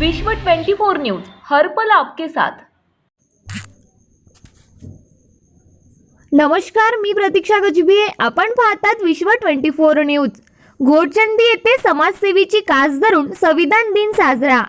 विश्व 24 न्यूज हर पल आपके साथ. नमस्कार मी प्रतीक्षा गजबी आपण पाहतात विश्व ट्वेंटी फोर न्यूज. घोडचंदी येथे समाजसेवेची कास धरून संविधान दिन साजरा.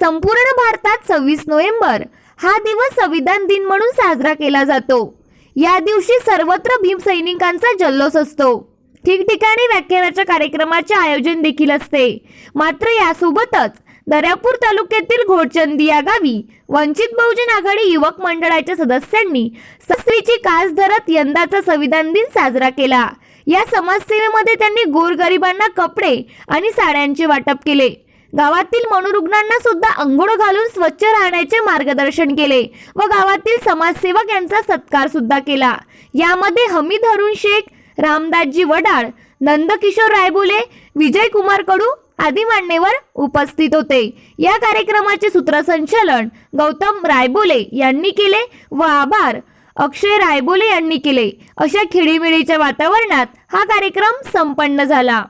संपूर्ण भारतात सव्वीस नोव्हेंबर हा दिवस संविधान दिन म्हणून साजरा केला जातो. या दिवशी सर्वत्र भीमसैनिकांचा जल्लोष असतो. ठिकठिकाणी व्याख्यानाच्या कार्यक्रमाचे आयोजन देखील असते. मात्र यासोबतच दर्यापूर तालुक्यातील घोडचंदी या गावी वंचित बहुजन आघाडी युवक मंडळाच्या सदस्यांनी सस्त्रीची कास धरत यंदाचा संविधान दिन साजरा केला. या समाजसेवेमध्ये त्यांनी गोरगरिबांना कपडे आणि साड्यांचे वाटप केले. गावातील मनोरुग्णांना सुद्धा अंघोळ घालून स्वच्छ राहण्याचे मार्गदर्शन केले व गावातील समाजसेवक यांचा सत्कार सुद्धा केला. यामध्ये हमीद हरुण शेख रामदासजी वडाळ नंदकिशोर रायबोले विजय कुमार कडू आदी मान्यवर उपस्थित होते. या कार्यक्रमाचे सूत्रसंचालन गौतम रायबोले यांनी केले व आभार अक्षय रायबोले यांनी केले. अशा खिडीमिडीच्या वातावरणात हा कार्यक्रम संपन्न झाला.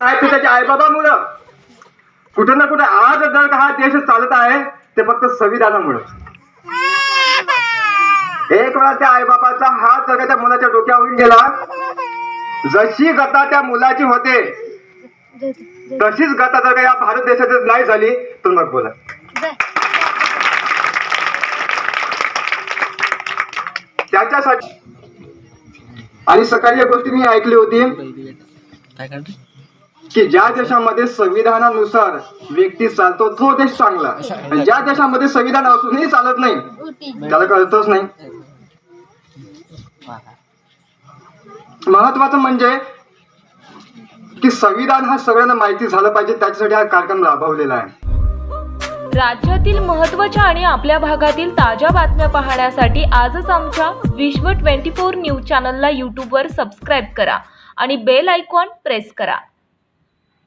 काय आईबाबामुळं कुठं ना कुठं आज जर हा देश चालत आहे ते फक्त संविधानामुळे एक वेळा त्या आईबाबाचा हात जर त्या मुलाच्या डोक्यावरून गेला जशी गता त्या मुलाची होते तशीच गता जर का या भारत देशात नाही झाली तर मग बोला. त्याच्यासाठी आणि सकाळी एक गोष्टी मी ऐकली होती काय करते की ज्या देशामध्ये संविधानानुसार व्यक्ती चालतो तो देश चांगला. आणि ज्या देशामध्ये संविधान असूनही चालत नाही त्याला कळतच नाही. महत्वाचं म्हणजे की संविधान हा सगळ्यांना माहिती झालं पाहिजे त्याच्यासाठी हा कार्यक्रम राबवलेला आहे. राज्यातील महत्त्वाच्या आणि आपल्या भागातील ताज्या बातम्या पाहण्यासाठी आजच आमच्या विश्व 24 न्यूज चॅनलला यूट्यूबवर सबस्क्राईब करा आणि बेल आयकॉन प्रेस करा.